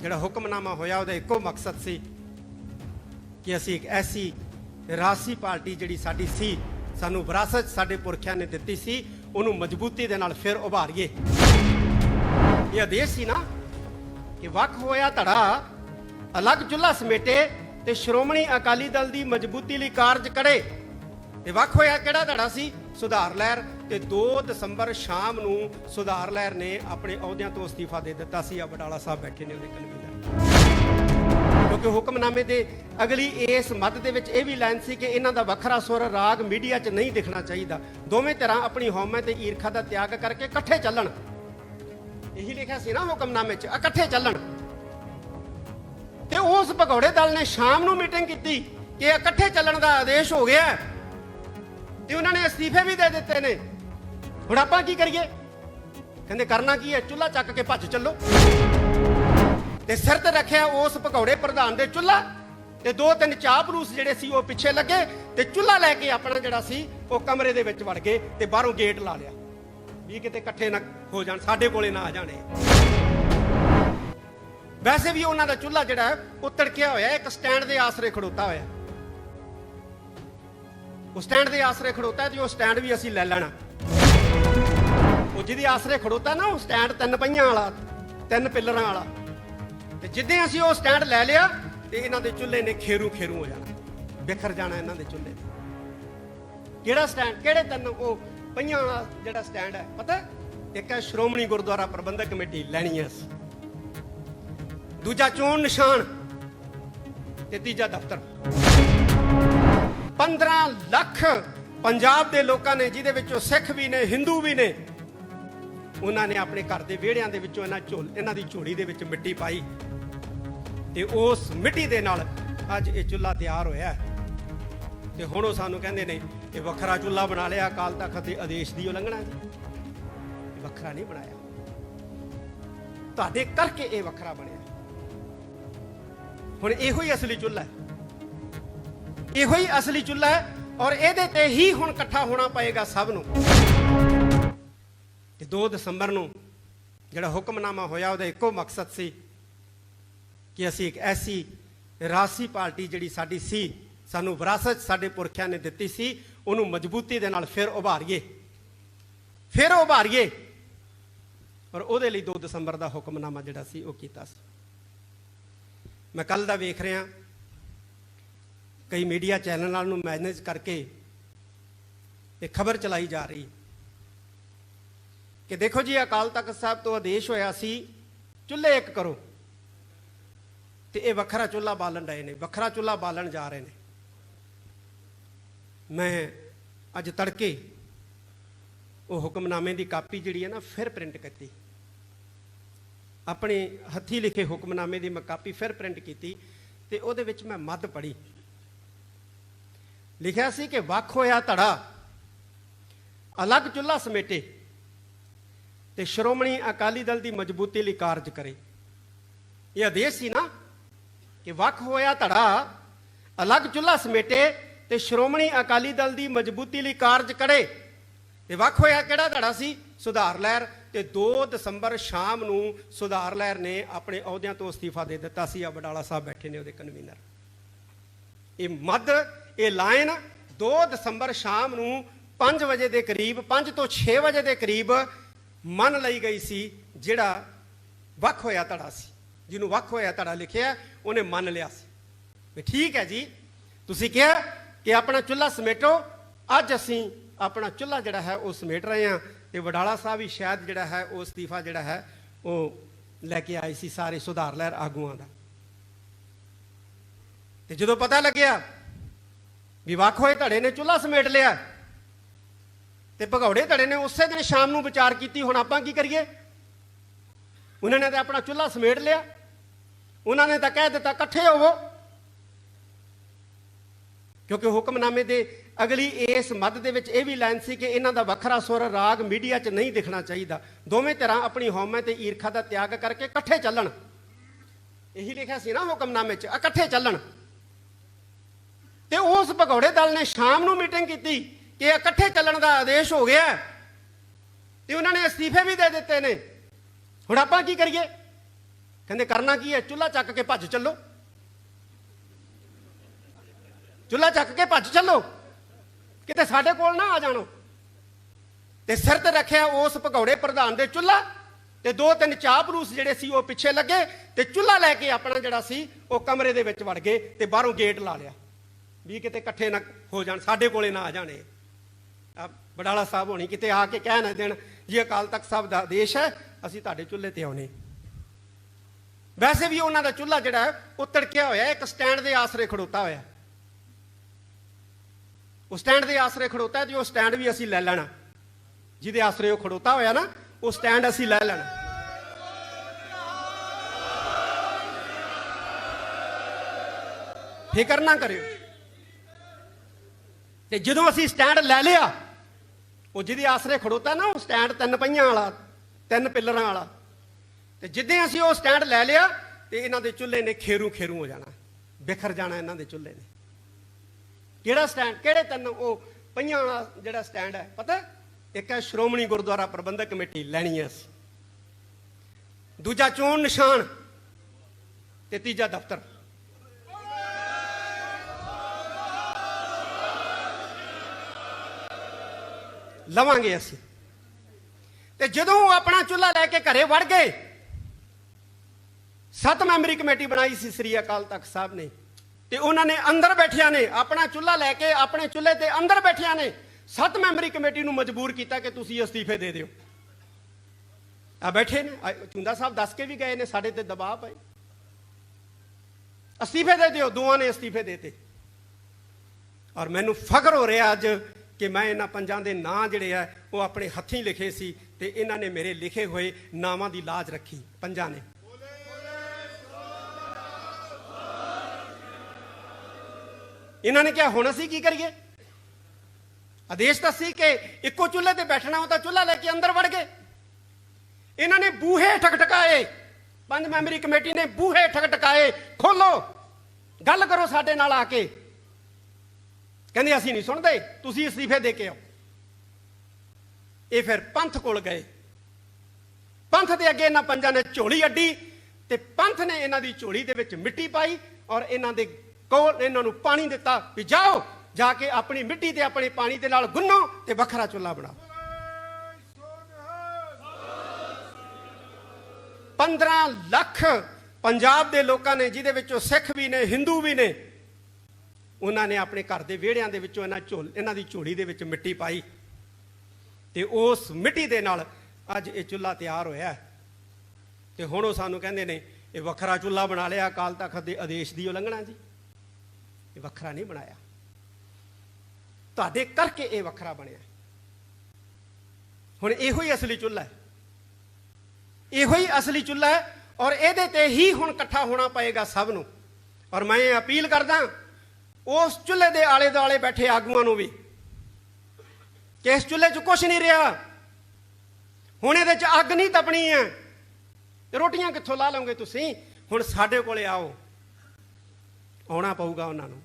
ਜਿਹੜਾ ਹੁਕਮਨਾਮਾ ਹੋਇਆ, ਉਹਦਾ ਇੱਕੋ ਮਕਸਦ ਸੀ ਕਿ ਅਸੀਂ ਇੱਕ ਐਸੀ ਰਾਸੀ ਪਾਰਟੀ ਜਿਹੜੀ ਸਾਡੀ ਸੀ, ਸਾਨੂੰ ਵਿਰਾਸਤ ਸਾਡੇ ਪੁਰਖਿਆਂ ਨੇ ਦਿੱਤੀ ਸੀ, ਉਹਨੂੰ ਮਜ਼ਬੂਤੀ ਦੇ ਨਾਲ ਫਿਰ ਉਭਾਰੀਏ। ਇਹ ਆਦੇਸ਼ ਸੀ ਨਾ ਕਿ ਵੱਖ ਹੋਇਆ ਧੜਾ, ਅਲੱਗ ਚੁੱਲ੍ਹਾ ਸਮੇਟੇ ਤੇ ਸ਼੍ਰੋਮਣੀ ਅਕਾਲੀ ਦਲ ਦੀ ਮਜ਼ਬੂਤੀ ਲਈ ਕਾਰਜ ਕਰੇ। ਤੇ ਵੱਖ ਹੋਇਆ ਕਿਹੜਾ ਧੜਾ ਸੀ? ਸੁਧਾਰ ਲਹਿਰ। ਤੇ 2 ਦਸੰਬਰ ਸ਼ਾਮ ਨੂੰ ਸੁਧਾਰ ਲਹਿਰ ਨੇ ਆਪਣੇ ਅਹੁਦਿਆਂ ਤੋਂ ਅਸਤੀਫਾ ਦੇ ਦਿੱਤਾ ਸੀ। ਆ ਬਟਾਲਾ ਸਾਹਿਬ ਬੈਠੇ ਨੇ ਉਹਦੇ ਕਨਵੀਨਰ ਕਿਉਂਕਿ ਹੁਕਮਨਾਮੇ ਦੇ ਅਗਲੀ ਇਸ ਮੱਧ ਦੇ ਵਿੱਚ ਇਹ ਵੀ ਲਾਈਨ ਸੀ ਕਿ ਇਹਨਾਂ ਦਾ ਵੱਖਰਾ ਸੁਰ ਰਾਗ ਮੀਡੀਆ 'ਚ ਨਹੀਂ ਦਿਖਣਾ ਚਾਹੀਦਾ। ਦੋਵੇਂ ਤਰ੍ਹਾਂ ਆਪਣੀ ਹਉਮੈ ਤੇ ਈਰਖਾ ਦਾ ਤਿਆਗ ਕਰਕੇ ਇਕੱਠੇ ਚੱਲਣ। ਇਹੀ ਲਿਖਿਆ ਸੀ ਨਾ ਹੁਕਮਨਾਮੇ 'ਚ, ਇਕੱਠੇ ਚੱਲਣ। ਤੇ ਉਸ ਭਗੌੜੇ ਦਲ ਨੇ ਸ਼ਾਮ ਨੂੰ ਮੀਟਿੰਗ ਕੀਤੀ ਕਿ ਇਕੱਠੇ ਚੱਲਣ ਦਾ ਆਦੇਸ਼ ਹੋ ਗਿਆ ਤੇ ਉਹਨਾਂ ਨੇ ਅਸਤੀਫੇ ਵੀ ਦੇ ਦਿੱਤੇ ਨੇ। ਹੁਣ ਆਪਾਂ ਕੀ ਕਰੀਏ? ਕਹਿੰਦੇ ਕਰਨਾ ਕੀ ਹੈ? ਚੁੱਲ੍ਹਾ ਚੱਕ ਕੇ ਭੱਜ ਚੱਲੋ। ਤੇ ਸਿਰ ਤੇ ਰੱਖਿਆ ਉਸ ਪਕੌੜੇ ਪ੍ਰਧਾਨ ਦੇ ਚੁੱਲ੍ਹਾ ਤੇ ਦੋ ਤਿੰਨ ਚਾਪਲੂਸ ਜਿਹੜੇ ਸੀ ਉਹ ਪਿੱਛੇ ਲੱਗੇ ਤੇ ਚੁੱਲ੍ਹਾ ਲੈ ਕੇ ਆਪਣਾ ਜਿਹੜਾ ਸੀ ਉਹ ਕਮਰੇ ਦੇ ਵਿੱਚ ਵੜ ਗਏ ਤੇ ਬਾਹਰੋਂ ਗੇਟ ਲਾ ਲਿਆ। ਵੀ ਕਿਤੇ ਇਕੱਠੇ ਨਾ ਹੋ ਜਾਣ ਸਾਡੇ ਕੋਲੇ ਨਾ ਆ ਜਾਣੇ ਵੈਸੇ ਵੀ ਉਹਨਾਂ ਦਾ ਚੁੱਲ੍ਹਾ ਜਿਹੜਾ ਹੈ, ਉਹ ਤੜਕਿਆ ਹੋਇਆ ਇੱਕ ਸਟੈਂਡ ਦੇ ਆਸਰੇ ਖੜੋਤਾ ਹੋਇਆ। ਉਹ ਸਟੈਂਡ ਦੇ ਆਸਰੇ ਖੜੋਤਾ ਤੇ ਉਹ ਸਟੈਂਡ ਵੀ ਅਸੀਂ ਲੈ ਲੈਣਾ। ਉਹ ਜਿਹਦੇ ਆਸਰੇ ਖੜੋਤਾ ਨਾ, ਉਹ ਸਟੈਂਡ ਤਿੰਨ ਪਹੀਆਂ ਵਾਲਾ, ਤਿੰਨ ਪਿੱਲਰਾਂ ਵਾਲਾ। ਤੇ ਜਿੱਦਾਂ ਅਸੀਂ ਉਹ ਸਟੈਂਡ ਲੈ ਲਿਆ, ਤੇ ਇਹਨਾਂ ਦੇ ਚੁੱਲ੍ਹੇ ਨੇ ਖੇਰੂ ਖੇਰੂ ਹੋ ਜਾਣਾ। ਬਿਖਰ ਜਾਣਾ ਇਹਨਾਂ ਦੇ ਚੁੱਲ੍ਹੇ ਕਿਹੜਾ ਸਟੈਂਡ ਕਿਹੜੇ ਤਿੰਨ ਉਹ ਪਹੀਆਂ ਵਾਲਾ ਜਿਹੜਾ ਸਟੈਂਡ ਹੈ, ਪਤਾ? ਇੱਕ ਹੈ ਸ਼੍ਰੋਮਣੀ ਗੁਰਦੁਆਰਾ ਪ੍ਰਬੰਧਕ ਕਮੇਟੀ, ਲੈਣੀ ਹੈ ਦੂਜਾ ਚੋਣ ਨਿਸ਼ਾਨ ਤੇ ਤੀਜਾ ਦਫ਼ਤਰ। 15 ਲੱਖ ਪੰਜਾਬ ਦੇ ਲੋਕਾਂ ਨੇ, ਜਿਹਦੇ ਵਿੱਚੋਂ ਸਿੱਖ ਵੀ ਨੇ, ਹਿੰਦੂ ਵੀ ਨੇ ਉਹਨਾਂ ਨੇ ਆਪਣੇ ਘਰ ਦੇ ਵਿਹੜਿਆਂ ਦੇ ਵਿੱਚੋਂ ਇਹਨਾਂ ਝੋਲ ਇਹਨਾਂ ਦੀ ਝੋਲੀ ਦੇ ਵਿੱਚ ਮਿੱਟੀ ਪਾਈ। ਤੇ ਉਸ ਮਿੱਟੀ ਦੇ ਨਾਲ ਅੱਜ ਇਹ ਚੁੱਲ੍ਹਾ ਤਿਆਰ ਹੋਇਆ ਤੇ ਹੁਣ ਉਹ ਸਾਨੂੰ ਕਹਿੰਦੇ ਨੇ, ਇਹ ਵੱਖਰਾ ਚੁੱਲ੍ਹਾ ਬਣਾ ਲਿਆ ਅਕਾਲ ਤਖਤ ਦੇ ਆਦੇਸ਼ ਦੀ ਉਲੰਘਣਾ ਜੀ। ਇਹ ਵੱਖਰਾ ਨਹੀਂ ਬਣਾਇਆ। ਤੁਹਾਡੇ ਕਰਕੇ ਇਹ ਵੱਖਰਾ ਬਣਿਆ। ਹੁਣ ਇਹੋ ਹੀ ਅਸਲੀ ਚੁੱਲ੍ਹਾ ਹੈ। ਇਹੋ ਹੀ ਅਸਲੀ ਚੁੱਲ੍ਹਾ ਹੈ ਔਰ ਇਹਦੇ ਤੇ ਹੀ ਹੁਣ ਇਕੱਠਾ ਹੋਣਾ ਪਏਗਾ ਸਭ ਨੂੰ। ਤੇ 2 ਦਸੰਬਰ ਨੂੰ ਜਿਹੜਾ ਹੁਕਮਨਾਮਾ ਹੋਇਆ, ਉਹਦਾ ਇੱਕੋ ਮਕਸਦ ਸੀ ਕਿ ਅਸੀਂ ਇੱਕ ਐਸੀ ਰਾਸੀ ਪਾਰਟੀ ਜਿਹੜੀ ਸਾਡੀ ਸੀ, ਸਾਨੂੰ ਵਿਰਾਸਤ ਸਾਡੇ ਪੁਰਖਿਆਂ ਨੇ ਦਿੱਤੀ ਸੀ, ਉਹਨੂੰ ਮਜ਼ਬੂਤੀ ਦੇ ਨਾਲ ਫਿਰ ਉਭਾਰੀਏ। ਫਿਰ ਉਭਾਰੀਏ। ਔਰ ਉਹਦੇ ਲਈ 2 ਦਸੰਬਰ ਦਾ ਹੁਕਮਨਾਮਾ ਜਿਹੜਾ ਸੀ, ਉਹ ਕੀਤਾ ਸੀ। ਮੈਂ ਕੱਲ ਦਾ ਵੇਖ ਰਿਹਾ, ਕਈ ਮੀਡੀਆ ਚੈਨਲਾਂ ਨੂੰ ਮੈਨੇਜ ਕਰਕੇ ਇਹ ਖਬਰ ਚਲਾਈ ਜਾ ਰਹੀ। ਕਿ ਦੇਖੋ ਜੀ, ਅਕਾਲ ਤਖਤ ਸਾਹਿਬ ਤੋਂ ਆਦੇਸ਼ ਹੋਇਆ ਸੀ, ਚੁੱਲ੍ਹੇ ਇੱਕ ਕਰੋ। ਤੇ ਇਹ ਵੱਖਰਾ ਚੁੱਲ੍ਹਾ ਬਾਲਣ ਰਹੇ ਨੇ, ਵੱਖਰਾ ਚੁੱਲ੍ਹਾ ਬਾਲਣ ਜਾ ਰਹੇ ਨੇ। ਮੈਂ ਅੱਜ ਤੜਕੇ ਉਹ ਹੁਕਮਨਾਮੇ ਦੀ ਕਾਪੀ ਜਿਹੜੀ ਹੈ ਨਾ, ਫਿਰ ਪ੍ਰਿੰਟ ਕੀਤੀ। ਆਪਣੇ ਹੱਥੀ ਲਿਖੇ ਹੁਕਮਨਾਮੇ ਦੀ ਮੈਂ ਕਾਪੀ ਫਿਰ ਪ੍ਰਿੰਟ ਕੀਤੀ ਤੇ ਉਹਦੇ ਵਿੱਚ ਮੈਂ ਮੱਧ ਪੜ੍ਹੀ। ਲਿਖਿਆ ਸੀ ਕਿ ਵੱਖ ਹੋਇਆ ਧੜਾ, ਅਲੱਗ ਚੁੱਲ੍ਹਾ ਸਮੇਟੇ। ਤੇ ਸ਼੍ਰੋਮਣੀ ਅਕਾਲੀ ਦਲ ਦੀ ਮਜ਼ਬੂਤੀ ਲਈ ਕਾਰਜ ਕਰੇ। ਇਹ ਆਦੇਸ਼ ਸੀ ਨਾ ਕਿ ਵੱਖ ਹੋਇਆ ਧੜਾ, ਅਲੱਗ ਚੁੱਲ੍ਹਾ ਸਮੇਟੇ ਤੇ ਸ਼੍ਰੋਮਣੀ ਅਕਾਲੀ ਦਲ ਦੀ ਮਜ਼ਬੂਤੀ ਲਈ ਕਾਰਜ ਕਰੇ। ਤੇ ਵੱਖ ਹੋਇਆ ਕਿਹੜਾ ਧੜਾ ਸੀ? ਸੁਧਾਰ ਲਹਿਰ। ਤੇ 2 ਦਸੰਬਰ ਸ਼ਾਮ ਨੂੰ ਸੁਧਾਰ ਲਹਿਰ ਨੇ ਆਪਣੇ ਅਹੁਦਿਆਂ ਤੋਂ ਅਸਤੀਫਾ ਦੇ ਦਿੱਤਾ ਸੀ। ਆ ਬਡਾਲਾ ਸਾਹਿਬ ਬੈਠੇ ਨੇ ਉਹਦੇ ਕਨਵੀਨਰ। ਇਹ ਮੱਧ, ਇਹ ਲਾਈਨ 2 ਦਸੰਬਰ ਸ਼ਾਮ ਨੂੰ 5 ਵਜੇ ਦੇ ਕਰੀਬ 5 ਤੋਂ 6 ਵਜੇ ਦੇ ਕਰੀਬ ਮੰਨ ਲਈ ਗਈ ਸੀ, ਜਿਹੜਾ ਵੱਖ ਹੋਇਆ ਧੜਾ ਸੀ, ਜਿਹਨੂੰ ਵੱਖ ਹੋਇਆ ਧੜਾ ਲਿਖਿਆ, ਉਹਨੇ ਮੰਨ ਲਿਆ ਸੀ। ਵੀ ਠੀਕ ਹੈ ਜੀ, ਤੁਸੀਂ ਕਿਹਾ ਕਿ ਆਪਣਾ ਚੁੱਲ੍ਹਾ ਸਮੇਟੋ, ਅੱਜ ਅਸੀਂ ਆਪਣਾ ਚੁੱਲ੍ਹਾ ਜਿਹੜਾ ਹੈ, ਉਹ ਸਮੇਟ ਰਹੇ ਹਾਂ। ਤੇ ਵਡਾਲਾ ਸਾਹਿਬ ਵੀ ਸ਼ਾਇਦ ਜਿਹੜਾ ਹੈ, ਉਹ ਅਸਤੀਫਾ ਜਿਹੜਾ ਹੈ, ਉਹ ਲੈ ਕੇ ਆਏ ਸੀ ਸਾਰੇ ਸੁਧਾਰ ਲਹਿਰ ਆਗੂਆਂ ਦਾ। ਤੇ ਜਦੋਂ ਪਤਾ ਲੱਗਿਆ ਵੀ ਵੱਖ ਹੋਏ ਧੜੇ ਨੇ ਚੁੱਲ੍ਹਾ ਸਮੇਟ ਲਿਆ ਤੇ ਭਗੌੜੇ ਧੜੇ ਨੇ, ਉਸੇ ਦਿਨ ਸ਼ਾਮ ਨੂੰ ਵਿਚਾਰ ਕੀਤੀ, ਹੁਣ ਆਪਾਂ ਕੀ ਕਰੀਏ? ਉਹਨਾਂ ਨੇ ਤਾਂ ਆਪਣਾ ਚੁੱਲ੍ਹਾ ਸਮੇਟ ਲਿਆ। ਉਹਨਾਂ ਨੇ ਤਾਂ ਕਹਿ ਦਿੱਤਾ, ਇਕੱਠੇ ਹੋਵੋ। ਕਿਉਂਕਿ ਹੁਕਮਨਾਮੇ ਦੇ ਅਗਲੀ ਇਸ ਮੱਧ ਦੇ ਵਿੱਚ ਇਹ ਵੀ ਲਾਈਨ ਸੀ ਕਿ ਇਹਨਾਂ ਦਾ ਵੱਖਰਾ ਸੁਰ ਰਾਗ ਮੀਡੀਆ 'ਚ ਨਹੀਂ ਦਿਖਣਾ ਚਾਹੀਦਾ। ਦੋਵੇਂ ਤਰ੍ਹਾਂ ਆਪਣੀ ਹਉਮੈ ਤੇ ਈਰਖਾ ਦਾ ਤਿਆਗ ਕਰਕੇ ਇਕੱਠੇ ਚੱਲਣ। ਇਹੀ ਲਿਖਿਆ ਸੀ ਨਾ ਹੁਕਮਨਾਮੇ 'ਚ, ਇਕੱਠੇ ਚੱਲਣ। ਤੇ ਉਸ ਭਗੌੜੇ ਦਲ ਨੇ ਸ਼ਾਮ ਨੂੰ ਮੀਟਿੰਗ ਕੀਤੀ। ਕਿ ਇਕੱਠੇ ਚੱਲਣ ਦਾ ਆਦੇਸ਼ ਹੋ ਗਿਆ ਹੈ। ਤੇ ਉਹਨਾਂ ਨੇ ਅਸਤੀਫੇ ਵੀ ਦੇ ਦਿੱਤੇ ਨੇ। ਹੁਣ ਆਪਾਂ ਕੀ ਕਰੀਏ? ਕਹਿੰਦੇ ਕਰਨਾ ਕੀ ਹੈ? ਚੁੱਲ੍ਹਾ ਚੱਕ ਕੇ ਭੱਜ ਚੱਲੋ। ਚੁੱਲ੍ਹਾ ਚੱਕ ਕੇ ਭੱਜ ਚੱਲੋ। ਕਿਤੇ ਸਾਡੇ ਕੋਲ ਨਾ ਆ ਜਾਣੋ। ਤੇ ਸਿਰ ਤੇ ਰੱਖਿਆ ਉਸ ਭਗੌੜੇ ਪ੍ਰਧਾਨ ਦੇ ਚੁੱਲ੍ਹਾ ਤੇ ਦੋ ਤਿੰਨ ਚਾਪਲੂਸ ਜਿਹੜੇ ਸੀ ਉਹ ਪਿੱਛੇ ਲੱਗੇ ਤੇ ਚੁੱਲ੍ਹਾ ਲੈ ਕੇ ਆਪਣਾ ਜਿਹੜਾ ਸੀ ਉਹ ਕਮਰੇ ਦੇ ਵਿੱਚ ਵੜ ਗਏ ਤੇ ਬਾਹਰੋਂ ਗੇਟ ਲਾ ਲਿਆ। ਵੀ ਕਿਤੇ ਇਕੱਠੇ ਨਾ ਹੋ ਜਾਣ, ਸਾਡੇ ਕੋਲੇ ਨਾ ਆ ਜਾਣੇ ਬਡਾਲਾ ਸਾਹਿਬ ਹੋਣੀ ਕਿਤੇ ਆ ਕੇ ਕਹਿ ਨਾ ਦੇਣ ਜੇ ਅਕਾਲ ਤਖਤ ਸਾਹਿਬ ਦਾ ਆਦੇਸ਼ ਹੈ ਅਸੀਂ ਤੁਹਾਡੇ ਚੁੱਲ੍ਹੇ ਤੇ ਆਉਨੇ ਵੈਸੇ ਵੀ ਉਹਨਾਂ ਦਾ ਚੁੱਲ੍ਹਾ ਜਿਹੜਾ ਹੈ, ਉਹ ਤੜਕਿਆ ਹੋਇਆ ਇੱਕ ਸਟੈਂਡ ਦੇ ਆਸਰੇ ਖੜੋਤਾ ਹੋਇਆ ਉਹ ਸਟੈਂਡ ਦੇ ਆਸਰੇ ਖੜੋਤਾ ਜੇ ਉਹ ਸਟੈਂਡ ਵੀ ਅਸੀਂ ਲੈ ਲੈਣਾ। ਜਿਹਦੇ ਆਸਰੇ ਉਹ ਖੜੋਤਾ ਹੋਇਆ ਨਾ ਉਹ ਸਟੈਂਡ ਅਸੀਂ ਲੈ ਲੈਣਾ। ਫਿਕਰ ਨਾ ਕਰਿਓ। ਤੇ ਜਦੋਂ ਅਸੀਂ ਸਟੈਂਡ ਲੈ ਲਿਆ ਉਹ ਜਿਹਦੇ ਆਸਰੇ ਖੜੋਤਾ ਨਾ, ਉਹ ਸਟੈਂਡ ਤਿੰਨ ਪਹੀਆਂ ਵਾਲਾ, ਤਿੰਨ ਪਿੱਲਰਾਂ ਵਾਲਾ। ਤੇ ਜਿੱਦਾਂ ਅਸੀਂ ਉਹ ਸਟੈਂਡ ਲੈ ਲਿਆ, ਤੇ ਇਹਨਾਂ ਦੇ ਚੁੱਲ੍ਹੇ ਨੇ ਖੇਰੂ ਖੇਰੂ ਹੋ ਜਾਣਾ। ਬਿਖਰ ਜਾਣਾ ਇਹਨਾਂ ਦੇ ਚੁੱਲ੍ਹੇ ਨੇ। ਕਿਹੜਾ ਸਟੈਂਡ, ਕਿਹੜੇ ਤਿੰਨ ਉਹ ਪਹੀਆਂ ਵਾਲਾ ਜਿਹੜਾ ਸਟੈਂਡ ਹੈ, ਪਤਾ? ਇੱਕ ਹੈ ਸ਼੍ਰੋਮਣੀ ਗੁਰਦੁਆਰਾ ਪ੍ਰਬੰਧਕ ਕਮੇਟੀ, ਲੈਣੀ ਹੈ ਅਸੀਂ। ਦੂਜਾ ਚੋਣ ਨਿਸ਼ਾਨ ਤੇ ਤੀਜਾ ਦਫ਼ਤਰ। ਲਵਾਂਗੇ ਅਸੀਂ। ਤੇ ਜਦੋਂ ਆਪਣਾ ਚੁੱਲ੍ਹਾ ਲੈ ਕੇ ਘਰੇ ਵੜ ਗਏ, ਸੱਤ ਮੈਂਬਰੀ ਕਮੇਟੀ ਬਣਾਈ ਸੀ ਸ੍ਰੀ ਅਕਾਲ ਤਖਤ ਸਾਹਿਬ ਨੇ। ਤੇ ਉਹਨਾਂ ਨੇ ਅੰਦਰ ਬੈਠਿਆਂ ਨੇ ਆਪਣਾ ਚੁੱਲ੍ਹਾ ਲੈ ਕੇ ਆਪਣੇ ਚੁੱਲ੍ਹੇ ਤੇ ਅੰਦਰ ਬੈਠਿਆਂ ਨੇ ਸੱਤ ਮੈਂਬਰੀ ਕਮੇਟੀ ਨੂੰ ਮਜਬੂਰ ਕੀਤਾ ਕਿ ਤੁਸੀਂ ਅਸਤੀਫੇ ਦੇ ਦਿਓ। ਆ ਬੈਠੇ ਨੇ। ਆ ਚੁੰਦਾ ਸਾਹਿਬ ਦੱਸ ਕੇ ਵੀ ਗਏ ਨੇ, ਸਾਡੇ ਤੇ ਦਬਾਅ ਪਏ। ਅਸਤੀਫੇ ਦੇ ਦਿਓ, ਦੋਵਾਂ ਨੇ ਅਸਤੀਫੇ ਦੇਤੇ। ਔਰ ਮੈਨੂੰ ਫਖਰ ਹੋ ਰਿਹਾ ਅੱਜ ਕਿ ਮੈਂ ਇਹਨਾਂ ਪੰਜਾਂ ਦੇ ਨਾਂ ਜਿਹੜੇ ਆ, ਉਹ ਆਪਣੇ ਹੱਥੀਂ ਲਿਖੇ ਸੀ ਤੇ ਇਹਨਾਂ ਨੇ ਮੇਰੇ ਲਿਖੇ ਹੋਏ ਨਾਵਾਂ ਦੀ ਲਾਜ ਰੱਖੀ ਪੰਜਾਂ ਨੇ। ਇਹਨਾਂ ਨੇ ਕਿਹਾ, ਹੁਣ ਅਸੀਂ ਕੀ ਕਰੀਏ? ਆਦੇਸ਼ ਤਾਂ ਸੀ ਕਿ ਇੱਕੋ ਚੁੱਲ੍ਹੇ ਤੇ ਬੈਠਣਾ ਉਹ ਤਾਂ ਚੁੱਲ੍ਹਾ ਲੈ ਕੇ ਅੰਦਰ ਵੜ ਗਏ। ਇਹਨਾਂ ਨੇ ਬੂਹੇ ਠਕਠਕਾਏ। ਪੰਜ ਮੈਂਬਰੀ ਕਮੇਟੀ ਨੇ ਬੂਹੇ ਠਕਠਕਾਏ। ਖੋਲੋ। ਗੱਲ ਕਰੋ ਸਾਡੇ ਨਾਲ ਆ ਕੇ। ਕਹਿੰਦੇ, ਅਸੀਂ ਨਹੀਂ ਸੁਣਦੇ। ਤੁਸੀਂ ਅਸਤੀਫੇ ਦੇ ਕੇ ਆਓ। ਇਹ ਫਿਰ ਪੰਥ ਕੋਲ ਗਏ। ਪੰਥ ਦੇ ਅੱਗੇ ਇਹਨਾਂ ਪੰਜਾਂ ਨੇ ਝੋਲੀ ਅੱਡੀ ਤੇ ਪੰਥ ਨੇ ਇਹਨਾਂ ਦੀ ਝੋਲੀ ਦੇ ਵਿੱਚ ਮਿੱਟੀ ਪਾਈ ਔਰ ਇਹਨਾਂ ਦੇ ਕੋਲ ਇਹਨਾਂ ਨੂੰ ਪਾਣੀ ਦਿੱਤਾ ਵੀ ਜਾਓ, ਜਾ ਕੇ ਆਪਣੀ ਮਿੱਟੀ ਤੇ ਆਪਣੇ ਪਾਣੀ ਦੇ ਨਾਲ ਗੁੰਨੋ ਤੇ ਵੱਖਰਾ ਚੁੱਲ੍ਹਾ ਬਣਾਓ। 15 ਲੱਖ ਪੰਜਾਬ ਦੇ ਲੋਕਾਂ ਨੇ, ਜਿਹਦੇ ਵਿੱਚੋਂ ਸਿੱਖ ਵੀ ਨੇ, ਹਿੰਦੂ ਵੀ ਨੇ ਉਹਨਾਂ ਨੇ ਆਪਣੇ ਘਰ ਦੇ ਵਿਹੜਿਆਂ ਦੇ ਵਿੱਚੋਂ ਇਹਨਾਂ ਝੋਲ, ਇਹਨਾਂ ਦੀ ਝੋਲੀ ਦੇ ਵਿੱਚ ਮਿੱਟੀ ਪਾਈ। ਤੇ ਉਸ ਮਿੱਟੀ ਦੇ ਨਾਲ ਅੱਜ ਇਹ ਚੁੱਲ੍ਹਾ ਤਿਆਰ ਹੋਇਆ ਹੈ। ਤੇ ਹੁਣ ਉਹ ਸਾਨੂੰ ਕਹਿੰਦੇ ਨੇ, ਇਹ ਵੱਖਰਾ ਚੁੱਲ੍ਹਾ ਬਣਾ ਲਿਆ, ਅਕਾਲ ਤਖਤ ਦੇ ਆਦੇਸ਼ ਦੀ ਉਲੰਘਣਾ ਜੀ। ਇਹ ਵੱਖਰਾ ਨਹੀਂ ਬਣਾਇਆ। ਤੁਹਾਡੇ ਕਰਕੇ ਇਹ ਵੱਖਰਾ ਬਣਿਆ। ਹੁਣ ਇਹੋ ਹੀ ਅਸਲੀ ਚੁੱਲ੍ਹਾ ਹੈ। ਇਹੋ ਹੀ ਅਸਲੀ ਚੁੱਲ੍ਹਾ ਹੈ ਔਰ ਇਹਦੇ ਤੇ ਹੀ ਹੁਣ ਇਕੱਠਾ ਹੋਣਾ ਪਏਗਾ ਸਭ ਨੂੰ। ਔਰ ਮੈਂ ਇਹ ਅਪੀਲ ਕਰਦਾ ਉਸ ਚੁੱਲ੍ਹੇ ਦੇ ਆਲੇ ਦੁਆਲੇ ਬੈਠੇ ਆਗੂਆਂ ਨੂੰ ਵੀ। ਕਿ ਇਸ ਚੁੱਲ੍ਹੇ 'ਚ ਕੁਝ ਨਹੀਂ ਰਿਹਾ। ਹੁਣ ਇਹਦੇ 'ਚ ਅੱਗ ਨਹੀਂ ਤਪਣੀ ਹੈ। ਰੋਟੀਆਂ ਕਿੱਥੋਂ ਲਾ ਲਓਗੇ ਤੁਸੀਂ? ਹੁਣ ਸਾਡੇ ਕੋਲੇ ਆਓ। ਆਉਣਾ ਪਊਗਾ ਉਹਨਾਂ ਨੂੰ।